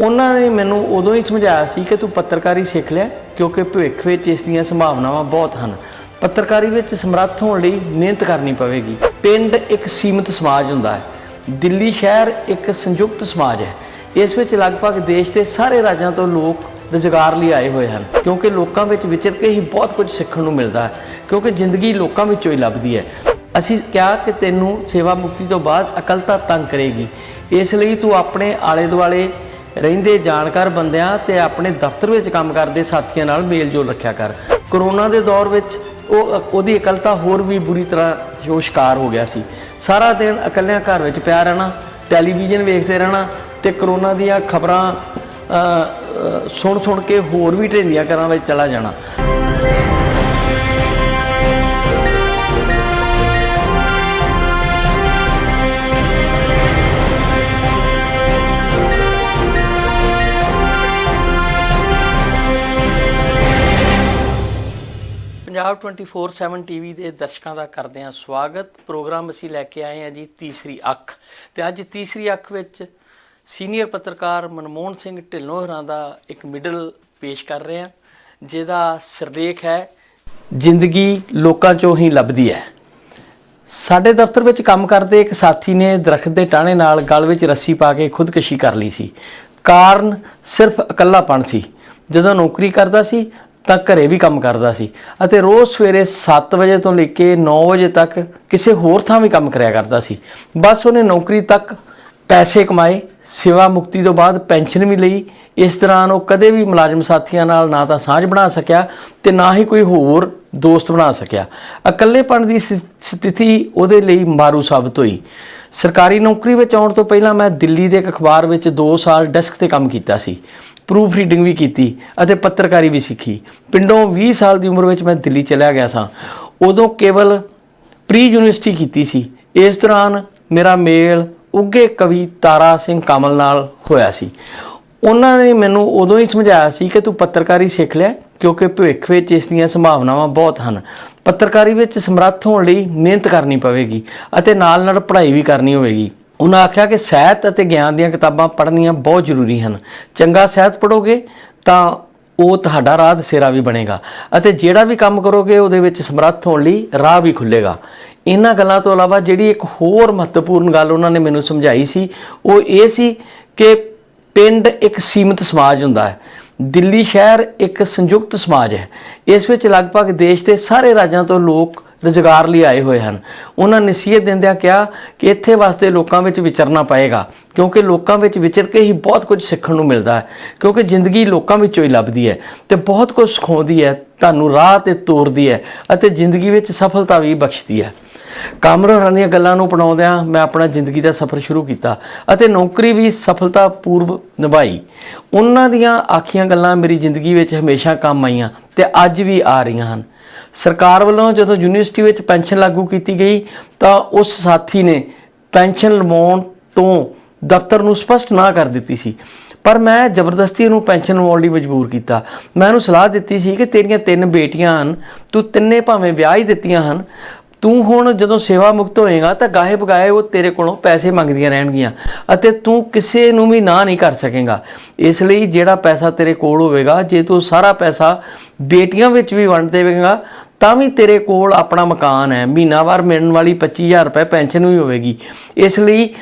ਉਹਨਾਂ ਨੇ ਮੈਨੂੰ ਉਦੋਂ ਹੀ ਸਮਝਾਇਆ ਸੀ ਕਿ ਤੂੰ ਪੱਤਰਕਾਰੀ ਸਿੱਖ ਲੈ, ਕਿਉਂਕਿ ਭਵਿੱਖ ਵਿੱਚ ਇਸ ਦੀਆਂ ਸੰਭਾਵਨਾਵਾਂ ਬਹੁਤ ਹਨ। ਪੱਤਰਕਾਰੀ ਵਿੱਚ ਸਮਰੱਥ ਹੋਣ ਲਈ ਮਿਹਨਤ ਕਰਨੀ ਪਵੇਗੀ। ਪਿੰਡ ਇੱਕ ਸੀਮਿਤ ਸਮਾਜ ਹੁੰਦਾ ਹੈ। ਦਿੱਲੀ ਸ਼ਹਿਰ ਇੱਕ ਸੰਯੁਕਤ ਸਮਾਜ ਹੈ। ਇਸ ਵਿੱਚ ਲਗਭਗ ਦੇਸ਼ ਦੇ ਸਾਰੇ ਰਾਜਾਂ ਤੋਂ ਲੋਕ ਰੁਜ਼ਗਾਰ ਲਈ ਆਏ ਹੋਏ ਹਨ, ਕਿਉਂਕਿ ਲੋਕਾਂ ਵਿੱਚ ਵਿਚਰ ਕੇ ਹੀ ਬਹੁਤ ਕੁਝ ਸਿੱਖਣ ਨੂੰ ਮਿਲਦਾ ਹੈ, ਕਿਉਂਕਿ ਜ਼ਿੰਦਗੀ ਲੋਕਾਂ ਵਿੱਚੋਂ ਹੀ ਲੱਭਦੀ ਹੈ। ਅਸੀਂ ਕਿਹਾ ਕਿ ਤੈਨੂੰ ਸੇਵਾ ਮੁਕਤੀ ਤੋਂ ਬਾਅਦ ਅਕਲਤਾ ਤੰਗ ਕਰੇਗੀ। ਇਸ ਲਈ ਤੂੰ ਆਪਣੇ ਆਲੇ ਦੁਆਲੇ ਰਹਿੰਦੇ ਜਾਣਕਾਰ ਬੰਦਿਆਂ ਤੇ ਆਪਣੇ ਦਫ਼ਤਰ ਵਿੱਚ ਕੰਮ ਕਰਦੇ ਸਾਥੀਆਂ ਨਾਲ ਮੇਲ ਜੋਲ ਰੱਖਿਆ ਕਰ। ਕਰੋਨਾ ਦੇ ਦੌਰ ਵਿੱਚ ਉਹ ਉਹਦੀ ਇਕੱਲਤਾ ਹੋਰ ਵੀ ਬੁਰੀ ਤਰ੍ਹਾਂ ਜੋ ਸ਼ਿਕਾਰ ਹੋ ਗਿਆ ਸੀ। ਸਾਰਾ ਦਿਨ ਇਕੱਲਿਆਂ ਘਰ ਵਿੱਚ ਪਿਆ ਰਹਿਣਾ, ਟੈਲੀਵਿਜ਼ਨ ਵੇਖਦੇ ਰਹਿਣਾ ਤੇ ਕਰੋਨਾ ਦੀਆਂ ਖਬਰਾਂ ਸੁਣ ਸੁਣ ਕੇ ਹੋਰ ਵੀ ਢੇਂਦੀਆਂ ਘਰਾਂ ਵਿੱਚ ਚਲਾ ਜਾਣਾ। ਪੰਜਾਬ 24/7 ਟੀਵੀ ਦੇ ਦਰਸ਼ਕਾਂ ਦਾ ਕਰਦੇ ਹਾਂ ਸਵਾਗਤ। ਪ੍ਰੋਗਰਾਮ ਅਸੀਂ ਲੈ ਕੇ ਆਏ ਹਾਂ ਜੀ ਤੀਸਰੀ ਅੱਖ। ਤੇ ਅੱਜ ਤੀਸਰੀ ਅੱਖ ਵਿੱਚ ਸੀਨੀਅਰ ਪੱਤਰਕਾਰ ਮਨਮੋਹਨ ਸਿੰਘ ਢਿੱਲੋਂ ਹਰਾਂ ਦਾ ਇੱਕ ਮਿਡਲ ਪੇਸ਼ ਕਰ ਰਹੇ ਹਾਂ, ਜਿਹਦਾ ਸਿਰਲੇਖ ਹੈ, ਜ਼ਿੰਦਗੀ ਲੋਕਾਂ ਚੋਂ ਹੀ ਲੱਭਦੀ ਹੈ। ਸਾਡੇ ਦਫ਼ਤਰ ਵਿੱਚ ਕੰਮ ਕਰਦੇ ਇੱਕ ਸਾਥੀ ਨੇ ਦਰਖਤ ਦੇ ਟਾਹਣੇ ਨਾਲ ਗਲ ਵਿੱਚ ਰੱਸੀ ਪਾ ਕੇ ਖੁਦਕੁਸ਼ੀ ਕਰ ਲਈ ਸੀ। ਕਾਰਨ ਸਿਰਫ ਇਕੱਲਾਪਣ ਸੀ। ਜਦੋਂ ਨੌਕਰੀ ਕਰਦਾ ਸੀ ਤਾਂ ਘਰੇ ਵੀ ਕੰਮ ਕਰਦਾ ਸੀ ਅਤੇ ਰੋਜ਼ ਸਵੇਰੇ 7 ਵਜੇ ਤੋਂ ਲੈ ਕੇ 9 ਵਜੇ ਤੱਕ ਕਿਸੇ ਹੋਰ ਥਾਂ ਵੀ ਕੰਮ ਕਰਿਆ ਕਰਦਾ ਸੀ। ਬਸ ਉਹਨੇ ਨੌਕਰੀ ਤੱਕ ਪੈਸੇ ਕਮਾਏ, ਸੇਵਾ ਮੁਕਤੀ ਤੋਂ ਬਾਅਦ ਪੈਨਸ਼ਨ ਵੀ ਲਈ। ਇਸ ਦੌਰਾਨ ਉਹ ਕਦੇ ਵੀ ਮੁਲਾਜ਼ਮ ਸਾਥੀਆਂ ਨਾਲ ਨਾ ਤਾਂ ਸਾਂਝ ਬਣਾ ਸਕਿਆ ਤੇ ਨਾ ਹੀ ਕੋਈ ਹੋਰ ਦੋਸਤ ਬਣਾ ਸਕਿਆ। ਇਕੱਲੇਪਣ ਦੀ ਸਥਿ- ਸਥਿਤੀ ਉਹਦੇ ਲਈ ਮਾਰੂ ਸਾਬਤ ਹੋਈ। ਸਰਕਾਰੀ ਨੌਕਰੀ ਵਿੱਚ ਆਉਣ ਤੋਂ ਪਹਿਲਾਂ ਮੈਂ ਦਿੱਲੀ ਦੇ ਇੱਕ ਅਖਬਾਰ ਵਿੱਚ 2 ਸਾਲ ਡੈਸਕ ਤੇ ਕੰਮ ਕੀਤਾ ਸੀ। ਪ੍ਰੂਫ ਰੀਡਿੰਗ ਵੀ ਕੀਤੀ ਅਤੇ ਪੱਤਰਕਾਰੀ ਵੀ ਸਿੱਖੀ। ਪਿੰਡੋਂ 20 ਸਾਲ ਦੀ ਉਮਰ ਵਿੱਚ ਮੈਂ ਦਿੱਲੀ ਚਲਿਆ ਗਿਆ ਸਾਂ। ਉਦੋਂ ਕੇਵਲ ਪ੍ਰੀ ਯੂਨੀਵਰਸਿਟੀ ਕੀਤੀ ਸੀ। ਇਸ ਦੌਰਾਨ ਮੇਰਾ ਮੇਲ ਉੱਗੇ ਕਵੀ ਤਾਰਾ ਸਿੰਘ ਕਾਮਲ ਨਾਲ ਹੋਇਆ ਸੀ। ਉਹਨਾਂ ਨੇ ਮੈਨੂੰ ਉਦੋਂ ਹੀ ਸਮਝਾਇਆ ਸੀ ਕਿ ਤੂੰ ਪੱਤਰਕਾਰੀ ਸਿੱਖ ਲੈ ਕਿਉਂਕਿ ਭਵਿੱਖ ਵਿੱਚ ਇਸ ਦੀਆਂ ਸੰਭਾਵਨਾਵਾਂ ਬਹੁਤ ਹਨ। ਪੱਤਰਕਾਰੀ ਵਿੱਚ ਸਮਰੱਥ ਹੋਣ ਲਈ ਮਿਹਨਤ ਕਰਨੀ ਪਵੇਗੀ ਅਤੇ ਨਾਲ ਨਾਲ ਪੜ੍ਹਾਈ ਵੀ ਕਰਨੀ ਹੋਵੇਗੀ। ਉਹਨਾਂ ਆਖਿਆ ਕਿ ਸਾਹਿਤ ਅਤੇ ਗਿਆਨ ਦੀਆਂ ਕਿਤਾਬਾਂ ਪੜ੍ਹਨੀਆਂ ਬਹੁਤ ਜ਼ਰੂਰੀ ਹਨ। ਚੰਗਾ ਸਾਹਿਤ ਪੜੋਗੇ ਤਾਂ ਉਹ ਤੁਹਾਡਾ ਰਾਹ ਦਸੇਰਾ ਵੀ ਬਣੇਗਾ ਅਤੇ ਜਿਹੜਾ ਵੀ ਕੰਮ ਕਰੋਗੇ ਉਹਦੇ ਵਿੱਚ ਸਮਰੱਥ ਹੋਣ ਲਈ ਰਾਹ ਵੀ ਖੁੱਲੇਗਾ ਇਹਨਾਂ ਗੱਲਾਂ ਤੋਂ ਇਲਾਵਾ ਜਿਹੜੀ ਇੱਕ ਹੋਰ ਮਹੱਤਵਪੂਰਨ ਗੱਲ ਉਹਨਾਂ ਨੇ ਮੈਨੂੰ ਸਮਝਾਈ ਸੀ, ਉਹ ਇਹ ਸੀ ਕਿ ਪਿੰਡ ਇੱਕ ਸੀਮਿਤ ਸਮਾਜ ਹੁੰਦਾ ਹੈ। ਦਿੱਲੀ ਸ਼ਹਿਰ ਇੱਕ ਸੰਯੁਕਤ ਸਮਾਜ ਹੈ। ਇਸ ਵਿੱਚ ਲਗਭਗ ਦੇਸ਼ ਦੇ ਸਾਰੇ ਰਾਜਾਂ ਤੋਂ ਲੋਕ ਰੁਜ਼ਗਾਰ ਲਈ ਆਏ ਹੋਏ ਹਨ। ਉਹਨਾਂ ਨਸੀਹਤ ਦਿੰਦਿਆਂ ਕਿਹਾ ਕਿ ਇੱਥੇ ਵਾਸਤੇ ਲੋਕਾਂ ਵਿੱਚ ਵਿਚਰਨਾ ਪਏਗਾ, ਕਿਉਂਕਿ ਲੋਕਾਂ ਵਿੱਚ ਵਿਚਰ ਕੇ ਹੀ ਬਹੁਤ ਕੁਝ ਸਿੱਖਣ ਨੂੰ ਮਿਲਦਾ ਹੈ, ਕਿਉਂਕਿ ਜ਼ਿੰਦਗੀ ਲੋਕਾਂ ਵਿੱਚੋਂ ਹੀ ਲੱਭਦੀ ਹੈ ਤੇ ਬਹੁਤ ਕੁਝ ਸਿਖਾਉਂਦੀ ਹੈ, ਤੁਹਾਨੂੰ ਰਾਹ ਤੇ ਤੋਰਦੀ ਹੈ ਅਤੇ ਜ਼ਿੰਦਗੀ ਵਿੱਚ ਸਫਲਤਾ ਵੀ ਬਖਸ਼ਦੀ ਹੈ। ਕਾਮਰ ਹੋਰਾਂ ਦੀਆਂ ਗੱਲਾਂ ਨੂੰ ਅਪਣਾਉਂਦਿਆਂ ਮੈਂ ਆਪਣਾ ਜ਼ਿੰਦਗੀ ਦਾ ਸਫ਼ਰ ਸ਼ੁਰੂ ਕੀਤਾ ਅਤੇ ਨੌਕਰੀ ਵੀ ਸਫਲਤਾਪੂਰਵ ਨਿਭਾਈ। ਉਹਨਾਂ ਦੀਆਂ ਆਖੀਆਂ ਗੱਲਾਂ ਮੇਰੀ ਜ਼ਿੰਦਗੀ ਵਿੱਚ ਹਮੇਸ਼ਾ ਕੰਮ ਆਈਆਂ ਤੇ ਅੱਜ ਵੀ ਆ ਰਹੀਆਂ ਹਨ। ਸਰਕਾਰ ਵੱਲੋਂ ਜਦੋਂ ਯੂਨੀਵਰਸਿਟੀ ਵਿੱਚ ਪੈਨਸ਼ਨ ਲਾਗੂ ਕੀਤੀ ਗਈ ਤਾਂ ਉਸ ਸਾਥੀ ਨੇ ਪੈਨਸ਼ਨ ਲਵਾਉਣ ਤੋਂ ਦਫ਼ਤਰ ਨੂੰ ਸਪਸ਼ਟ ਨਾ ਕਰ ਦਿੱਤੀ ਸੀ। ਪਰ ਮੈਂ ਜ਼ਬਰਦਸਤੀ ਉਹਨੂੰ ਪੈਨਸ਼ਨ ਲਵਾਉਣ ਲਈ ਮਜਬੂਰ ਕੀਤਾ। ਮੈਂ ਉਹਨੂੰ ਸਲਾਹ ਦਿੱਤੀ ਸੀ ਕਿ ਤੇਰੀਆਂ ਤਿੰਨ ਬੇਟੀਆਂ ਹਨ, ਤੂੰ ਤਿੰਨੇ ਭਾਵੇਂ ਵਿਆਹ ਹੀ ਦਿੱਤੀਆਂ ਹਨ ਤੂੰ ਹੁਣ ਜਦੋਂ ਸੇਵਾ ਮੁਕਤ ਹੋਏਗਾ ਤਾਂ ਗਾਹੇ ਬਗਾਏ ਉਹ ਤੇਰੇ ਕੋਲੋਂ ਪੈਸੇ ਮੰਗਦੀਆਂ ਰਹਿਣਗੀਆਂ ਅਤੇ ਤੂੰ ਕਿਸੇ ਨੂੰ ਵੀ ਨਾ ਨਹੀਂ ਕਰ ਸਕੇਗਾ। ਇਸ ਲਈ ਜਿਹੜਾ ਪੈਸਾ ਤੇਰੇ ਕੋਲ ਹੋਵੇਗਾ, ਜੇ ਤੂੰ ਸਾਰਾ ਪੈਸਾ ਬੇਟੀਆਂ ਵਿੱਚ ਵੀ ਵੰਡ ਦੇਵੇਂਗਾ, ਤਾਂ ਵੀ ਤੇਰੇ ਕੋਲ ਆਪਣਾ ਮਕਾਨ ਹੈ। ਮਹੀਨਾਵਾਰ ਮਿਲਣ ਵਾਲੀ 25000 ਰੁਪਏ ਪੈਨਸ਼ਨ ਵੀ ਹੋਵੇਗੀ। ਇਸ ਲਈ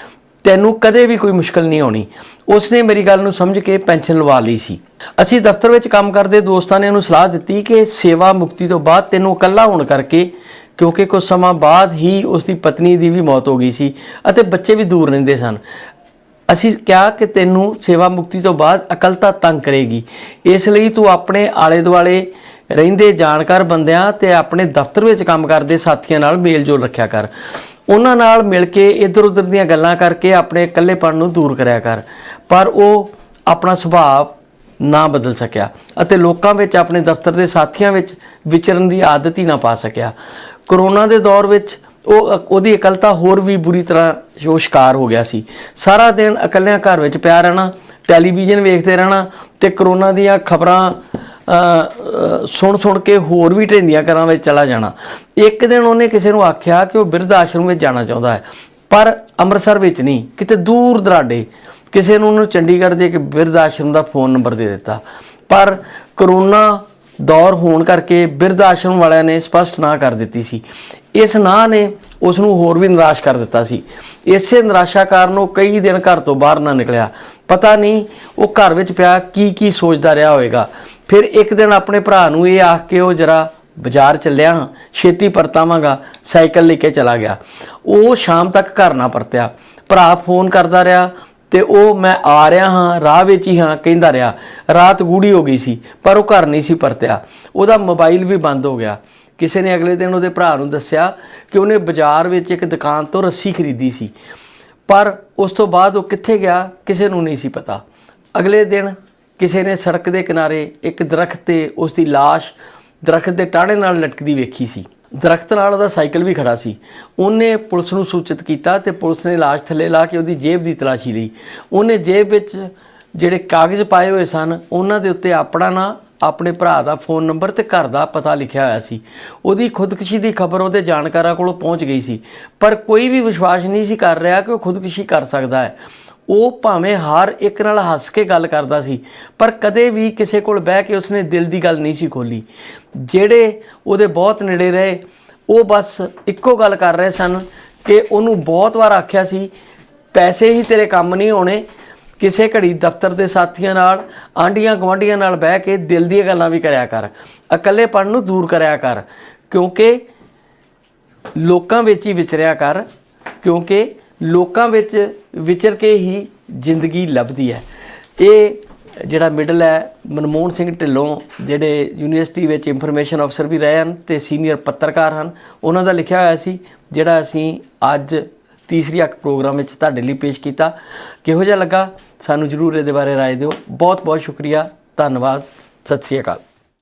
ਤੈਨੂੰ ਕਦੇ ਵੀ ਕੋਈ ਮੁਸ਼ਕਲ ਨਹੀਂ ਆਉਣੀ। ਉਸਨੇ ਮੇਰੀ ਗੱਲ ਨੂੰ ਸਮਝ ਕੇ ਪੈਨਸ਼ਨ ਲਵਾ ਲਈ ਸੀ। ਅਸੀਂ ਦਫ਼ਤਰ ਵਿੱਚ ਕੰਮ ਕਰਦੇ ਦੋਸਤਾਂ ਨੇ ਉਹਨੂੰ ਸਲਾਹ ਦਿੱਤੀ ਕਿ ਸੇਵਾ ਮੁਕਤੀ ਤੋਂ ਬਾਅਦ ਤੈਨੂੰ ਇਕੱਲਾ ਹੋਣ ਕਰਕੇ ਕਿਉਂਕਿ ਕੁਝ ਸਮਾਂ ਬਾਅਦ ਹੀ ਉਸ ਦੀ ਪਤਨੀ ਦੀ ਵੀ ਮੌਤ ਹੋ ਗਈ ਸੀ ਅਤੇ ਬੱਚੇ ਵੀ ਦੂਰ ਰਹਿੰਦੇ ਸਨ। ਅਸੀਂ ਕਿਹਾ ਕਿ ਤੈਨੂੰ ਸੇਵਾ ਮੁਕਤੀ ਤੋਂ ਬਾਅਦ ਅਕਲਤਾ ਤੰਗ ਕਰੇਗੀ। ਇਸ ਲਈ ਤੂੰ ਆਪਣੇ ਆਲੇ ਦੁਆਲੇ ਰਹਿੰਦੇ ਜਾਣਕਾਰ ਬੰਦਿਆਂ ਤੇ ਆਪਣੇ ਦਫ਼ਤਰ ਵਿੱਚ ਕੰਮ ਕਰਦੇ ਸਾਥੀਆਂ ਨਾਲ ਮੇਲ ਜੋਲ ਰੱਖਿਆ ਕਰ। ਉਹਨਾਂ ਨਾਲ ਮਿਲ ਕੇ ਇੱਧਰ ਉੱਧਰ ਦੀਆਂ ਗੱਲਾਂ ਕਰਕੇ ਆਪਣੇ ਇਕੱਲੇਪਣ ਨੂੰ ਦੂਰ ਕਰਿਆ ਕਰ। ਪਰ ਉਹ ਆਪਣਾ ਸੁਭਾਅ ਨਾ ਬਦਲ ਸਕਿਆ ਅਤੇ ਲੋਕਾਂ ਵਿੱਚ, ਆਪਣੇ ਦਫ਼ਤਰ ਦੇ ਸਾਥੀਆਂ ਵਿੱਚ ਵਿਚਰਨ ਦੀ ਆਦਤ ਹੀ ਨਾ ਪਾ ਸਕਿਆ। ਕਰੋਨਾ ਦੇ ਦੌਰ ਵਿੱਚ ਉਹ ਉਹਦੀ ਇਕੱਲਤਾ ਹੋਰ ਵੀ ਬੁਰੀ ਤਰ੍ਹਾਂ ਜੋ ਸ਼ਿਕਾਰ ਹੋ ਗਿਆ ਸੀ। ਸਾਰਾ ਦਿਨ ਇਕੱਲਿਆਂ ਘਰ ਵਿੱਚ ਪਿਆ ਰਹਿਣਾ, ਟੈਲੀਵਿਜ਼ਨ ਵੇਖਦੇ ਰਹਿਣਾ ਤੇ ਕਰੋਨਾ ਦੀਆਂ ਖਬਰਾਂ ਸੁਣ ਸੁਣ ਕੇ ਹੋਰ ਵੀ ਢੇਂਦੀਆਂ ਘਰਾਂ ਵਿੱਚ ਚਲਾ ਜਾਣਾ। ਇੱਕ ਦਿਨ ਉਹਨੇ ਕਿਸੇ ਨੂੰ ਆਖਿਆ ਕਿ ਉਹ ਬਿਰਧ ਆਸ਼ਰਮ ਵਿੱਚ ਜਾਣਾ ਚਾਹੁੰਦਾ ਹੈ, ਪਰ ਅੰਮ੍ਰਿਤਸਰ ਵਿੱਚ ਨਹੀਂ, ਕਿਤੇ ਦੂਰ ਦਰਾਡੇ ਕਿਸੇ ਨੂੰ ਉਹਨੂੰ ਚੰਡੀਗੜ੍ਹ ਦੇ ਇੱਕ ਬਿਰਧ ਆਸ਼ਰਮ ਦਾ ਫੋਨ ਨੰਬਰ ਦੇ ਦਿੱਤਾ। ਪਰ ਕਰੋਨਾ ਦੌਰ ਹੋਣ ਕਰਕੇ ਬਿਰਧ ਆਸ਼ਰਮ ਵਾਲਿਆਂ ਨੇ ਸਪਸ਼ਟ ਨਾ ਕਰ ਦਿੱਤੀ ਸੀ। ਇਸ ਨਾ ਨੇ ਉਸ ਨੂੰ ਹੋਰ ਵੀ ਨਿਰਾਸ਼ ਕਰ ਦਿੱਤਾ ਸੀ। ਇਸੇ ਨਿਰਾਸ਼ਾ ਕਾਰਨ ਉਹ ਕਈ ਦਿਨ ਘਰ ਤੋਂ ਬਾਹਰ ਨਾ ਨਿਕਲਿਆ। ਪਤਾ ਨਹੀਂ ਉਹ ਘਰ ਵਿੱਚ ਪਿਆ ਕੀ ਕੀ ਸੋਚਦਾ ਰਿਹਾ ਹੋਵੇਗਾ। ਫਿਰ ਇੱਕ ਦਿਨ ਆਪਣੇ ਭਰਾ ਨੂੰ ਇਹ ਆਖ ਕੇ ਉਹ ਜਰਾ ਬਾਜ਼ਾਰ ਚੱਲਿਆ। ਹਾਂ, ਛੇਤੀ ਪਰਤਾਵਾਂਗਾ ਸਾਈਕਲ ਲੈ ਕੇ ਚਲਾ ਗਿਆ। ਉਹ ਸ਼ਾਮ ਤੱਕ ਘਰ ਨਾ ਪਰਤਿਆ। ਭਰਾ ਫੋਨ ਕਰਦਾ ਰਿਹਾ। ਤੇ ਉਹ ਮੈਂ ਆ ਰਿਹਾ ਹਾਂ, ਰਾਹ ਵਿੱਚ ਹੀ ਹਾਂ, ਕਹਿੰਦਾ ਰਿਹਾ, ਰਾਤ ਗੂੜੀ ਹੋ ਗਈ ਸੀ, ਪਰ ਉਹ ਘਰ ਨਹੀਂ ਸੀ ਪਰਤਿਆ। ਉਹਦਾ ਮੋਬਾਈਲ ਵੀ ਬੰਦ ਹੋ ਗਿਆ। ਕਿਸੇ ਨੇ ਅਗਲੇ ਦਿਨ ਉਹਦੇ ਭਰਾ ਨੂੰ ਦੱਸਿਆ ਕਿ ਉਹਨੇ ਬਾਜ਼ਾਰ ਵਿੱਚ ਇੱਕ ਦੁਕਾਨ ਤੋਂ ਰੱਸੀ ਖਰੀਦੀ ਸੀ। ਪਰ ਉਸ ਤੋਂ ਬਾਅਦ ਉਹ ਕਿੱਥੇ ਗਿਆ, ਕਿਸੇ ਨੂੰ ਨਹੀਂ ਸੀ ਪਤਾ। ਅਗਲੇ ਦਿਨ ਕਿਸੇ ਨੇ ਸੜਕ ਦੇ ਕਿਨਾਰੇ ਇੱਕ ਦਰਖਤ ਤੇ ਉਸ ਦੀ ਲਾਸ਼ ਦਰਖਤ ਦੇ ਟਾਹਣੇ ਨਾਲ ਲਟਕਦੀ ਵੇਖੀ ਸੀ। ਦਰਖਤ ਨਾਲ ਉਹਦਾ ਸਾਈਕਲ ਵੀ ਖੜਾ ਸੀ। ਉਹਨੇ ਪੁਲਿਸ ਨੂੰ ਸੂਚਿਤ ਕੀਤਾ ਤੇ ਪੁਲਿਸ ਨੇ ਲਾਸ਼ ਥੱਲੇ ਲਾ ਕੇ ਉਹਦੀ ਜੇਬ ਦੀ ਤਲਾਸ਼ੀ ਲਈ। ਉਹਨੇ ਜੇਬ ਵਿੱਚ ਜਿਹੜੇ ਕਾਗਜ਼ ਪਾਏ ਹੋਏ ਸਨ, ਉਹਨਾਂ ਦੇ ਉੱਤੇ ਆਪਣਾ ਨਾਂ, ਆਪਣੇ ਭਰਾ ਦਾ ਫੋਨ ਨੰਬਰ ਤੇ ਘਰ ਦਾ ਪਤਾ ਲਿਖਿਆ ਹੋਇਆ ਸੀ। ਉਹਦੀ ਖੁਦਕੁਸ਼ੀ ਦੀ ਖਬਰ ਉਹਦੇ ਜਾਣਕਾਰਾਂ ਕੋਲੋਂ ਪਹੁੰਚ ਗਈ ਸੀ। ਪਰ ਕੋਈ ਵੀ ਵਿਸ਼ਵਾਸ ਨਹੀਂ ਸੀ ਕਰ ਰਿਹਾ ਕਿ ਉਹ ਖੁਦਕੁਸ਼ੀ ਕਰ ਸਕਦਾ ਹੈ। ਉਹ ਭਾਵੇਂ ਹਰ ਇੱਕ ਨਾਲ ਹੱਸ ਕੇ ਗੱਲ ਕਰਦਾ ਸੀ, ਪਰ ਕਦੇ ਵੀ ਕਿਸੇ ਕੋਲ ਬਹਿ ਕੇ ਉਸਨੇ ਦਿਲ ਦੀ ਗੱਲ ਨਹੀਂ ਸੀ ਖੋਲੀ ਜਿਹੜੇ ਉਹਦੇ ਬਹੁਤ ਨੇੜੇ ਰਹੇ, ਉਹ ਬਸ ਇੱਕੋ ਗੱਲ ਕਰ ਰਹੇ ਸਨ ਕਿ ਉਹਨੂੰ ਬਹੁਤ ਵਾਰ ਆਖਿਆ ਸੀ, ਪੈਸੇ ਹੀ ਤੇਰੇ ਕੰਮ ਨਹੀਂ ਆਉਣੇ ਕਿਸੇ ਘੜੀ ਦਫ਼ਤਰ ਦੇ ਸਾਥੀਆਂ ਨਾਲ ਆਂਡੀਆਂ ਗਵਾਂਡੀਆਂ ਨਾਲ ਬਹਿ ਕੇ ਦਿਲ ਦੀਆਂ ਗੱਲਾਂ ਵੀ ਕਰਿਆ ਕਰ, ਇਕੱਲੇਪਣ ਨੂੰ ਦੂਰ ਕਰਿਆ ਕਰ, ਕਿਉਂਕਿ ਲੋਕਾਂ ਵਿੱਚ ਹੀ ਵਿਚਰਿਆ ਕਰ, ਕਿਉਂਕਿ ਲੋਕਾਂ ਵਿੱਚ ਵਿਚਰ ਕੇ ਹੀ ਜ਼ਿੰਦਗੀ ਲੱਭਦੀ ਹੈ। ਇਹ ਜਿਹੜਾ ਮਿਡਲ ਹੈ, ਮਨਮੋਹਨ ਸਿੰਘ ਢਿੱਲੋਂ ਜਿਹੜੇ ਯੂਨੀਵਰਸਿਟੀ ਵਿੱਚ ਇਨਫੋਰਮੇਸ਼ਨ ਅਫਸਰ ਵੀ ਰਹੇ ਹਨ ਤੇ ਸੀਨੀਅਰ ਪੱਤਰਕਾਰ ਹਨ, ਉਹਨਾਂ ਦਾ ਲਿਖਿਆ ਹੋਇਆ ਸੀ, ਜਿਹੜਾ ਅਸੀਂ ਅੱਜ ਤੀਸਰੀ ਅੱਖ ਪ੍ਰੋਗਰਾਮ ਵਿੱਚ ਤੁਹਾਡੇ ਲਈ ਪੇਸ਼ ਕੀਤਾ। ਕਿਹੋ ਜਿਹਾ ਲੱਗਾ? ਸਾਨੂੰ ਜਰੂਰ ਇਹਦੇ ਬਾਰੇ ਰਾਏ ਦਿਓ। ਬਹੁਤ ਬਹੁਤ ਸ਼ੁਕਰੀਆ। ਧੰਨਵਾਦ। ਸਤਿ ਸ਼੍ਰੀ ਅਕਾਲ।